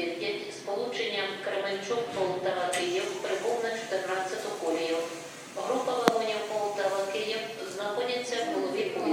9 з полученням Кременчук Полтава Київ.